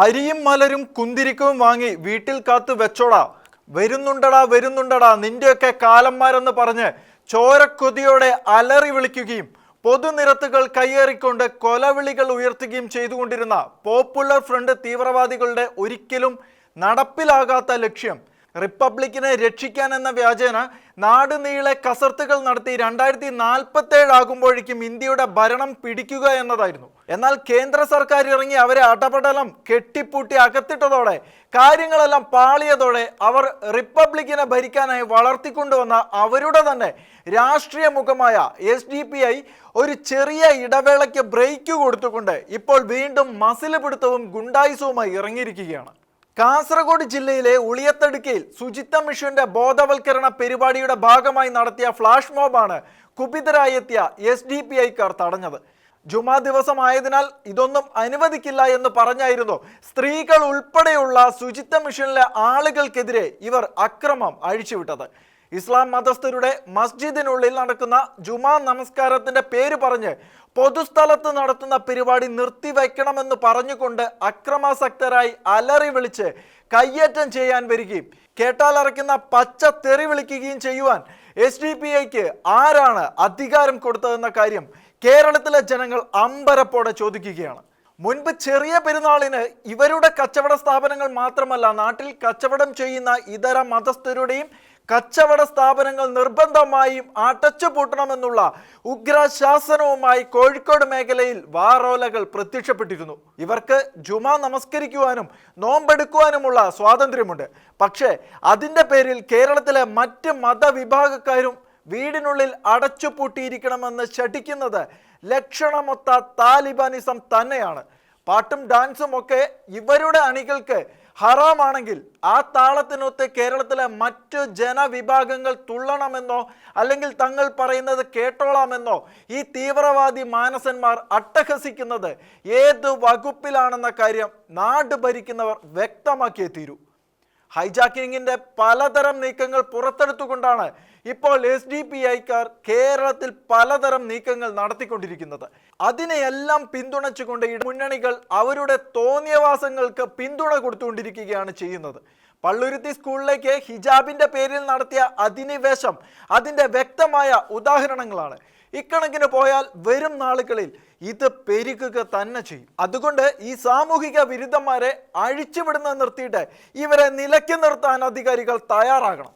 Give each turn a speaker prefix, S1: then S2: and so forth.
S1: അരിയും മലരും കുന്തിരിക്കവും വാങ്ങി വീട്ടിൽ കാത്തു വെച്ചോടാ. വരുന്നുണ്ടടാ വരുന്നുണ്ടടാ. നിന്റെയൊക്കെ കാലന്മാരെന്ന് പറഞ്ഞ് ചോരക്കൊതിയോടെ അലറി വിളിക്കുകയും പൊതുനിരത്തുകൾ കയ്യേറിക്കൊണ്ട് കൊലവിളികൾ ഉയർത്തുകയും ചെയ്തുകൊണ്ടിരുന്ന പോപ്പുലർ ഫ്രണ്ട് തീവ്രവാദികളുടെ ഒരിക്കലും നടപ്പിലാകാത്ത ലക്ഷ്യം റിപ്പബ്ലിക്കിനെ രക്ഷിക്കാൻ എന്ന വ്യാജേന നാടുനീളെ കസർത്തുകൾ നടത്തി രണ്ടായിരത്തി നാൽപ്പത്തി ആകുമ്പോഴേക്കും ഇന്ത്യയുടെ ഭരണം പിടിക്കുക എന്നതായിരുന്നു. എന്നാൽ കേന്ദ്ര സർക്കാർ ഇറങ്ങി അവരെ അടപടലം കെട്ടിപ്പൂട്ടി അകത്തിട്ടതോടെ കാര്യങ്ങളെല്ലാം പാളിയതോടെ അവർ റിപ്പബ്ലിക്കിനെ ഭരിക്കാനായി വളർത്തിക്കൊണ്ടുവന്ന അവരുടെ തന്നെ രാഷ്ട്രീയ മുഖമായ എസ് ഡി പി ഐ ഒരു ചെറിയ ഇടവേളയ്ക്ക് ബ്രേക്ക് കൊടുത്തുകൊണ്ട് ഇപ്പോൾ വീണ്ടും മസിൽ പിടുത്തവും ഗുണ്ടായുസവുമായി ഇറങ്ങിയിരിക്കുകയാണ്. കാസർഗോഡ് ജില്ലയിലെ ഉളിയത്തടുക്കയിൽ ശുചിത്വ മിഷന്റെ ബോധവൽക്കരണ പരിപാടിയുടെ ഭാഗമായി നടത്തിയ ഫ്ലാഷ് മോബാണ് കുപിതരായെത്തിയ എസ് ഡി പി ഐക്കാർ തടഞ്ഞത്. ജുമാ ദിവസമായതിനാൽ ഇതൊന്നും അനുവദിക്കില്ല എന്ന് പറഞ്ഞായിരുന്നു സ്ത്രീകൾ ഉൾപ്പെടെയുള്ള ശുചിത്വ മിഷനിലെ ആളുകൾക്കെതിരെ ഇവർ അക്രമം അഴിച്ചുവിട്ടത്. ഇസ്ലാം മതസ്ഥരുടെ മസ്ജിദിനുള്ളിൽ നടക്കുന്ന ജുമാ നമസ്കാരത്തിന്റെ പേര് പറഞ്ഞ് പൊതുസ്ഥലത്ത് നടത്തുന്ന പരിപാടി നിർത്തിവെക്കണമെന്ന് പറഞ്ഞുകൊണ്ട് അക്രമാസക്തരായി അലറി വിളിച്ച് കയ്യേറ്റം ചെയ്യാൻ വരികയും കേട്ടാലറയ്ക്കുന്ന പച്ച തെറി വിളിക്കുകയും ചെയ്യുവാൻ എസ് ഡി പി ഐക്ക് ആരാണ് അധികാരം കൊടുത്തതെന്ന കാര്യം കേരളത്തിലെ ജനങ്ങൾ അമ്പരപ്പോടെ ചോദിക്കുകയാണ്. മുൻപ് ചെറിയ പെരുന്നാളിന് ഇവരുടെ കച്ചവട സ്ഥാപനങ്ങൾ മാത്രമല്ല നാട്ടിൽ കച്ചവടം ചെയ്യുന്ന ഇതര മതസ്ഥരുടെയും കച്ചവട സ്ഥാപനങ്ങൾ നിർബന്ധമായും അടച്ചു പൂട്ടണമെന്നുള്ള ഉഗ്രശാസനവുമായി കോഴിക്കോട് മേഖലയിൽ വാറോലകൾ പ്രത്യക്ഷപ്പെട്ടിരുന്നു. ഇവർക്ക് ജുമ നമസ്കരിക്കുവാനും നോമ്പെടുക്കുവാനുമുള്ള സ്വാതന്ത്ര്യമുണ്ട്. പക്ഷേ അതിന്റെ പേരിൽ കേരളത്തിലെ മറ്റ് മതവിഭാഗക്കാരും വീടിനുള്ളിൽ അടച്ചുപൂട്ടിയിരിക്കണമെന്ന് ശഠിക്കുന്നത് ലക്ഷണമൊത്ത താലിബാനിസം തന്നെയാണ്. പാട്ടും ഡാൻസും ഒക്കെ ഇവരുടെ അണികൾക്ക് ഹറാമാണെങ്കിൽ ആ താളത്തിനൊത്ത് കേരളത്തിലെ മറ്റു ജനവിഭാഗങ്ങൾ തുള്ളണമെന്നോ അല്ലെങ്കിൽ തങ്ങൾ പറയുന്നത് കേട്ടോളാമെന്നോ ഈ തീവ്രവാദി മാനസന്മാർ അട്ടഹസിക്കുന്നത് ഏത് വകുപ്പിലാണെന്ന കാര്യം നാട് ഭരിക്കുന്നവർ വ്യക്തമാക്കിയേ തീരൂ. ഹൈജാക്കിങ്ങിന്റെ പലതരം നീക്കങ്ങൾ പുറത്തെടുത്തുകൊണ്ടാണ് ഇപ്പോൾ എസ് ഡി പി ഐക്കാർ കേരളത്തിൽ പലതരം നീക്കങ്ങൾ നടത്തിക്കൊണ്ടിരിക്കുന്നത്. അതിനെയെല്ലാം പിന്തുണച്ചുകൊണ്ട് മുന്നണികൾ അവരുടെ തോന്നിയവാസങ്ങൾക്ക് പിന്തുണ കൊടുത്തുകൊണ്ടിരിക്കുകയാണ് ചെയ്യുന്നത്. പള്ളുരുത്തി സ്കൂളിലേക്ക് ഹിജാബിന്റെ പേരിൽ നടത്തിയ അധിനിവേശം അതിന്റെ വ്യക്തമായ ഉദാഹരണങ്ങളാണ്. ഇക്കണക്കിന് പോയാൽ വരും നാളുകളിൽ ഇത് പെരുകുക തന്നെ ചെയ്യും. അതുകൊണ്ട് ഈ സാമൂഹിക വിരുദ്ധന്മാരെ അഴിച്ചുവിടുന്ന നിർത്തിയിട്ട് ഇവരെ നിലയ്ക്ക് നിർത്താൻ അധികാരികൾ തയ്യാറാകണം.